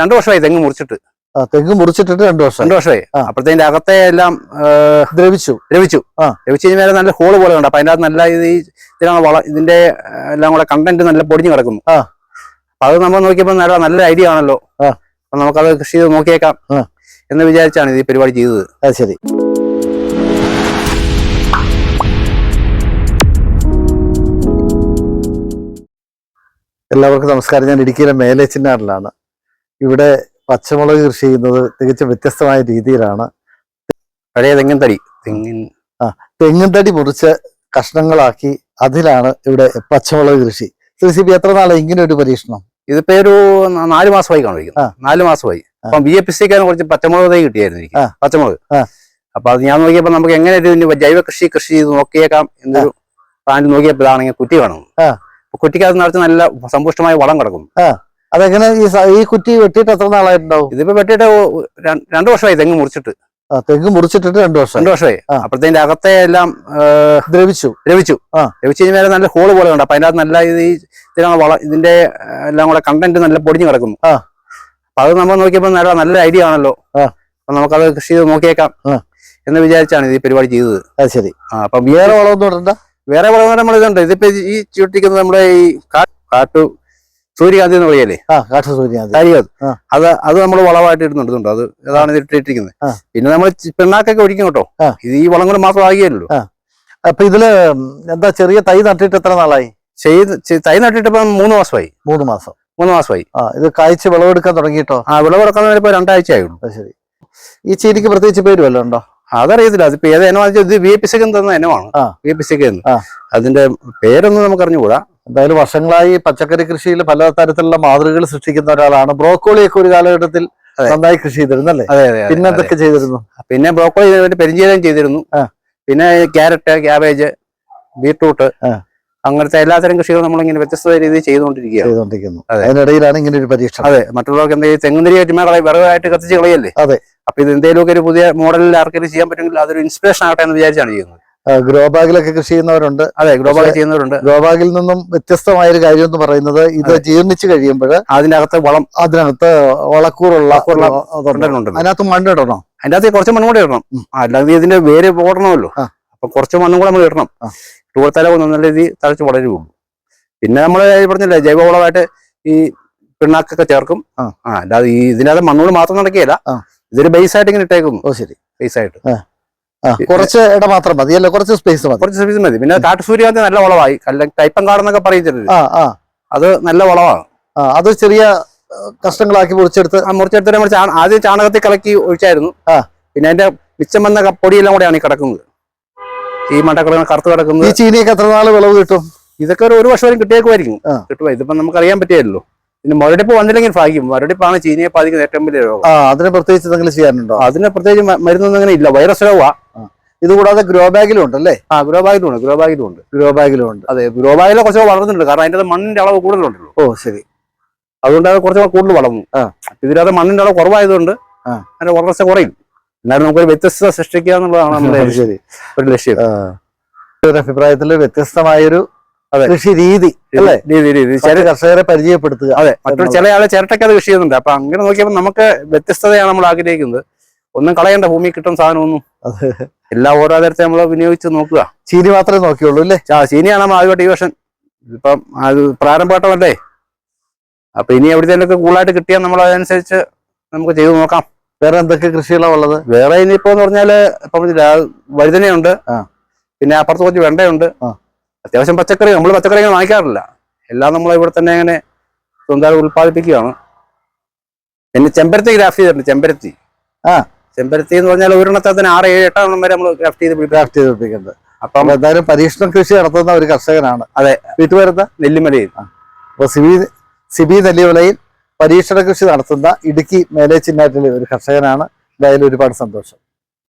രണ്ടു വർഷമായി തെങ്ങ് മുറിച്ചിട്ട്. തെങ്ങ് മുറിച്ചിട്ടിട്ട് രണ്ടു വർഷം രണ്ടു വർഷമായി. അപ്പോഴത്തേന്റെ അകത്തെ എല്ലാം ദ്രവിച്ചു. ദ്രവിച്ചു. ദ്രവിച്ചു. കഴിഞ്ഞാൽ നല്ല ഹോൾ പോലെ ഉണ്ട് അപ്പൊ അതിന്റെ അകത്ത് നല്ല ഇത് ഇതിനാണ് വള ഇതിന്റെ എല്ലാം കൂടെ കണ്ടന്റ് നല്ല പൊടിഞ്ഞു കിടക്കുന്നു. ആ. അപ്പൊ അത് നമ്മൾ നോക്കിയപ്പോ നല്ല നല്ല ഐഡിയ ആണല്ലോ. അപ്പൊ നമുക്കത് കൃഷി ചെയ്ത് നോക്കിയേക്കാം എന്ന് വിചാരിച്ചാണ് ഇത് ഈ പരിപാടി ചെയ്തത്. അത് ശരി. എല്ലാവർക്കും നമസ്കാരം. ഞാൻ ഇടുക്കിയിലെ മേലേച്ചിന്നാറിലാണ് ഇവിടെ പച്ചമുളക് കൃഷി ചെയ്യുന്നത് തികച്ചും വ്യത്യസ്തമായ രീതിയിലാണ്. പഴയ തെങ്ങിൻ തടി? തെങ്ങിൻ. ആ തെങ്ങിൻ തടി മുറിച്ച് കഷ്ണങ്ങളാക്കി അതിലാണ് ഇവിടെ പച്ചമുളക് കൃഷി. സി ബി എത്ര നാളെ ഇങ്ങനെ ഒരു പരീക്ഷണം? ഇതിപ്പോ ഒരു നാലു മാസമായി. കാണിരിക്കുന്നത് നാല് മാസമായി. അപ്പം ബി എ പി സിക്കാരൻ കുറച്ച് പച്ചമുളക് തൈ കിട്ടിയായിരുന്നു എനിക്ക്. പച്ചമുളക്. അപ്പൊ അത് ഞാൻ നോക്കിയപ്പോ നമുക്ക് എങ്ങനെ ഒരു ജൈവ കൃഷി കൃഷി ചെയ്ത് നോക്കിയേക്കാം എന്നൊരു പ്ലാന്റ് നോക്കിയപ്പോഴാണെങ്കിൽ കുറ്റി വേണം. കുറ്റിക്കകത്ത് നിറച്ച് നല്ല സമ്പുഷ്ടമായ വളം കിടക്കും അതെങ്ങനെ ഈ ഈ കുറ്റി വെട്ടിയിട്ട് എത്ര നാളായിട്ടുണ്ടാവും? ഇതിപ്പോ വെട്ടിയിട്ട് രണ്ടു വർഷമായി തെങ്ങ് മുറിച്ചിട്ട്. തെങ്ങ് മുറിച്ചിട്ടിട്ട് രണ്ടു വർഷം. രണ്ടു വർഷമായി. അപ്പഴത്തേന്റെ അകത്തെ എല്ലാം ദ്രവിച്ചു. ദ്രവിച്ചു. ദ്രവിച്ചു കഴിഞ്ഞാൽ നല്ല ഹോൾ പോലെ ഉണ്ട് അപ്പൊ അതിനകത്ത് നല്ല ഇത് ഈ ഇതിനാണ് വള ഇതിന്റെ എല്ലാം കൂടെ കണ്ടന്റ് നല്ല പൊടിഞ്ഞു കിടക്കുന്നു. അപ്പൊ അത് നമ്മൾ നോക്കിയപ്പോൾ നല്ല നല്ലൊരു ഐഡിയ ആണല്ലോ. അപ്പൊ നമുക്കത് കൃഷി ചെയ്ത് നോക്കിയേക്കാം എന്ന് വിചാരിച്ചാണ് ഇത് ഈ പരിപാടി ചെയ്തത്. അത് ശരി. അപ്പൊ വേറെ വളമൊന്നും ഇടണ്ട? വേറെ വളം നമ്മൾ ഇതുണ്ട് ഇതിപ്പോ ഈ ചുട്ടിക്കുന്നത് നമ്മുടെ ഈ കാട്ടു സൂര്യകാന്തി എന്ന് പറയല്ലേ കാരികാത് ആ. അത് അത് നമ്മൾ വളമായിട്ട് ഇടുന്നുണ്ട് അത് അതാണ് ഇത് ഇട്ടിരിക്കുന്നത്. പിന്നെ നമ്മൾ പെണ്ണാക്കൊക്കെ ഒഴിക്കും കേട്ടോ. ഇത് ഈ വളം കൊണ്ട് മാത്രം ആകിയല്ലോ. അപ്പൊ ഇതിൽ എന്താ ചെറിയ തൈ നട്ടിട്ട് എത്ര നാളായി? ചെയ്ത് തൈ നട്ടിട്ട് ഇപ്പം മൂന്ന് മാസമായി. മൂന്ന് മാസം. മൂന്ന് മാസമായി. ആ ഇത് കായ്ച്ച് വിളവെടുക്കാൻ തുടങ്ങിയിട്ടോ? ആ വിളവെടുക്കാൻ ഇപ്പൊ രണ്ടാഴ്ച ആയുള്ളൂ ശരി. ഈ ചീനിക്ക് പ്രത്യേകിച്ച് പേര് വല്ലതും ഉണ്ടോ? അതറിയത്തില്ല. അതിപ്പോ ഏത് ഇനമാണെന്ന് വെച്ചാൽ ഇത് വി എ പി സിക്ക് തന്ന ഇനമാണ്. വി എ പി സിക്ക് അതിന്റെ പേരൊന്നും നമുക്ക് അറിഞ്ഞുകൂടാ എന്തായാലും വർഷങ്ങളായി പച്ചക്കറി കൃഷിയിൽ പല തരത്തിലുള്ള മാതൃകകൾ സൃഷ്ടിക്കുന്ന ഒരാളാണ്. ബ്രോക്കോളിയൊക്കെ ഒരു കാലഘട്ടത്തിൽ. നന്നായി കൃഷി ചെയ്തിരുന്നല്ലേ? അതെ അതെ പിന്നെ എന്തൊക്കെ ചെയ്തിരുന്നു? പിന്നെ ബ്രോക്കോളി പെരിഞ്ചീരകം ചെയ്തിരുന്നു. പിന്നെ ക്യാരറ്റ് ക്യാബേജ് ബീട്രൂട്ട് അങ്ങനത്തെ എല്ലാത്തരം കൃഷികളും നമ്മളിങ്ങനെ വ്യത്യസ്ത രീതിയിൽ ചെയ്തുകൊണ്ടിരിക്കുകയാണ്. ചെയ്തുകൊണ്ടിരിക്കുന്നു. അതിനിടയിലാണ് ഇങ്ങനെ ഒരു അതെ. മറ്റുള്ളവർക്ക് എന്തെങ്കിലും തെങ്ങുതിരി ചുമ്മാ കളയി വിറകായിട്ട് കത്തിച്ച് കളയല്ലേ? അതെ. അപ്പൊ ഇത് എന്തെങ്കിലുമൊക്കെ ഒരു പുതിയ മോഡലിൽ ആർക്കെങ്കിലും ചെയ്യാൻ പറ്റുമെങ്കിൽ അതൊരു ഇൻസ്പിറേഷൻ ആകട്ടെ എന്ന് വിചാരിച്ചാണ് ചെയ്യുന്നത്. ഗ്രോ ബാഗിലൊക്കെ കൃഷി ചെയ്യുന്നവരുണ്ട്. അതെ ഗ്രോ ബാഗ് ചെയ്യുന്നവരുണ്ട്. ഗ്രോ ബാഗിൽ നിന്നും വ്യത്യസ്തമായ ഒരു കാര്യം എന്ന് പറയുന്നത് ഇത് ജീർണിച്ചു കഴിയുമ്പോൾ അതിനകത്ത് വളം. അതിനകത്ത് വളക്കൂറുള്ള അതിനകത്ത് മണ്ണ് മണ്ണിടണം അതിന്റെ അകത്ത് കുറച്ച് മണ്ണും കൂടെ ഇടണം. അല്ലാതെ ഇതിന്റെ വേര് ഓടണമല്ലോ അപ്പൊ കുറച്ച് മണ്ണും കൂടെ നമ്മൾ ഇടണം. ടൂർത്തല നല്ല രീതിയിൽ തഴച്ച് വളരുള്ളൂ പിന്നെ നമ്മൾ പറഞ്ഞില്ലേ ജൈവവളമായിട്ട് ഈ പിണ്ണാക്കൊക്കെ ചേർക്കും. ആ. അല്ലാതെ ഈ ഇതിനകത്ത് മണ്ണോട് മാത്രം നടക്കുകയില്ല. ഇതൊരു ബേസ് ആയിട്ട് ഇങ്ങനെ ഇട്ടേക്കുന്നു. ഓ ശരി. ബേസ് ആയിട്ട്. കുറച്ച് ഇട മാത്രം മതി. അല്ല കുറച്ച് സ്പേസ് മതി. കുറച്ച് സ്പേസ് മതി. പിന്നെ കാട്ടുസൂര്യാന്തി നല്ല വളമായി ടൈപ്പം കാടെന്നൊക്കെ ആ അത് നല്ല വളമാണ് അത് ചെറിയ കഷ്ടങ്ങളാക്കി കഷ്ണങ്ങളാക്കി മുറിച്ചെടുത്ത് ആ മുറിച്ചെടുത്തിട്ട് നമ്മൾ ആദ്യം ചാണകത്തിൽ കലക്കി ഒഴിച്ചായിരുന്നു. പിന്നെ അതിന്റെ മിച്ചം വന്ന പൊടിയെല്ലാം കൂടെയാണ് ഈ കിടക്കുന്നത്. ഈ മണ്ടക്കിടന്ന് കറുത്ത് കിടക്കുന്നത്. ഈ ചീനിയൊക്കെ എത്ര നാൾ വിളവ് കിട്ടും? ഇതൊക്കെ ഒരു വർഷം വരെ കിട്ടിയേക്കുമായിരിക്കും. കിട്ടുമോ ഇതിപ്പോ നമുക്ക് അറിയാൻ പറ്റിയല്ലോ പിന്നെ മരടിപ്പ് വന്നില്ലെങ്കിൽ ഭാഗ്യം. മരടിപ്പാണ് ചീനിയെ ബാധിക്കുന്ന ഏറ്റവും വലിയ രോഗം. ആ അതിനെ പ്രത്യേകിച്ച് എന്തെങ്കിലും ചെയ്യാനുണ്ടോ അതിനെ പ്രത്യേകിച്ച് മരുന്നൊന്നും അങ്ങനെ ഇല്ല. വൈറസ് രോഗമാ. ഇത് കൂടാതെ ഗ്രോ ബാഗിലും ഉണ്ടല്ലേ? ആ ഗ്രോ ബാഗിലും ഉണ്ട് ഗ്രോ ബാഗിലും ഉണ്ട്. ഗ്രോ ബാഗിലും ഉണ്ട്. അതെ ഗ്രോ ബാഗിലെ കുറച്ച് വളർന്നിട്ടുണ്ട്. കാരണം അതിന്റെ മണ്ണിന്റെ അളവ് കൂടുതലുണ്ടല്ലോ. ഓ ശരി. അതുകൊണ്ട് അത് കുറച്ച് കൂടുതൽ വളർന്നു. ഇതിനകത്ത് മണ്ണിന്റെ അളവ് കുറവായതുകൊണ്ട്. അതിന്റെ വളർച്ച കുറയും. എന്നാലും നമുക്കൊരു വ്യത്യസ്തത സൃഷ്ടിക്കുക എന്നുള്ളതാണ് നമ്മുടെ ശരി. ഒരു ലക്ഷ്യം. ഒരു അഭിപ്രായത്തിൽ വ്യത്യസ്തമായൊരു. കൃഷി രീതി അല്ലേ? രീതി രീതി. ചില കർഷകരെ പരിചയപ്പെടുത്തുക അതെ. മറ്റൊരു ചില ആളെ ചിരട്ടയ്ക്ക് അത് കൃഷി ചെയ്യുന്നുണ്ട്. അപ്പൊ അങ്ങനെ നോക്കിയപ്പോൾ നമുക്ക് വ്യത്യസ്തതയാണ് നമ്മൾ ആഗ്രഹിക്കുന്നത്. ഒന്നും കളയണ്ട ഭൂമി കിട്ടും സാധനമൊന്നും. അതെ. എല്ലാം ഓരോ തരത്തെ നമ്മൾ വിനിയോഗിച്ച് നോക്കുക. ചീനി മാത്രമേ നോക്കിയുള്ളൂ അല്ലേ? ആ ചീനിയാണ് നമ്മൾ ആദ്യമായിട്ട് ഈ വർഷം. ഇപ്പം അത് പ്രാരംഭഘട്ടമല്ലേ അപ്പൊ ഇനി എവിടത്തേലൊക്കെ കൂടുതലായിട്ട് കിട്ടിയാൽ നമ്മൾ അതനുസരിച്ച് നമുക്ക് ചെയ്തു നോക്കാം. വേറെ എന്തൊക്കെ കൃഷികളാണ് ഉള്ളത്? വേറെ ഇനിയിപ്പോ എന്ന് പറഞ്ഞാൽ ഇപ്പം വഴുതനയുണ്ട്. പിന്നെ അപ്പുറത്ത് കുറച്ച് വെണ്ടയുണ്ട്. ആ. അത്യാവശ്യം പച്ചക്കറി നമ്മൾ പച്ചക്കറി അങ്ങനെ വാങ്ങിക്കാറില്ല. എല്ലാം നമ്മൾ ഇവിടെ തന്നെ അങ്ങനെ സ്വന്തമായി ഉൽപ്പാദിപ്പിക്കുകയാണ്. പിന്നെ ചെമ്പരത്തി ഗ്രാഫ്റ്റ് ചെയ്തിട്ടുണ്ട് ചെമ്പരത്തി. ആ. ചെമ്പരത്തി എന്ന് പറഞ്ഞാൽ ഒരെണ്ണത്തിന് ആറ് ഏഴ് എട്ടെണ്ണം വരെ നമ്മൾ ഗ്രാഫ്റ്റ് ചെയ്ത് ഗ്രാഫ്റ്റ് ചെയ്ത് ചെയ്തിരിക്കുന്നത് അപ്പം എന്തായാലും പരീക്ഷണ കൃഷി നടത്തുന്ന ഒരു കർഷകനാണ്. അതെ. വീട്ടുവരുന്ന നെല്ലിമലയിൽ. അപ്പൊ സിബി സിബി നെല്ലിമലയിൽ പരീക്ഷണ കൃഷി നടത്തുന്ന ഇടുക്കി മേലേച്ചിന്നാറ്റിലെ ഒരു കർഷകനാണ്. എന്തായാലും ഒരുപാട് സന്തോഷം.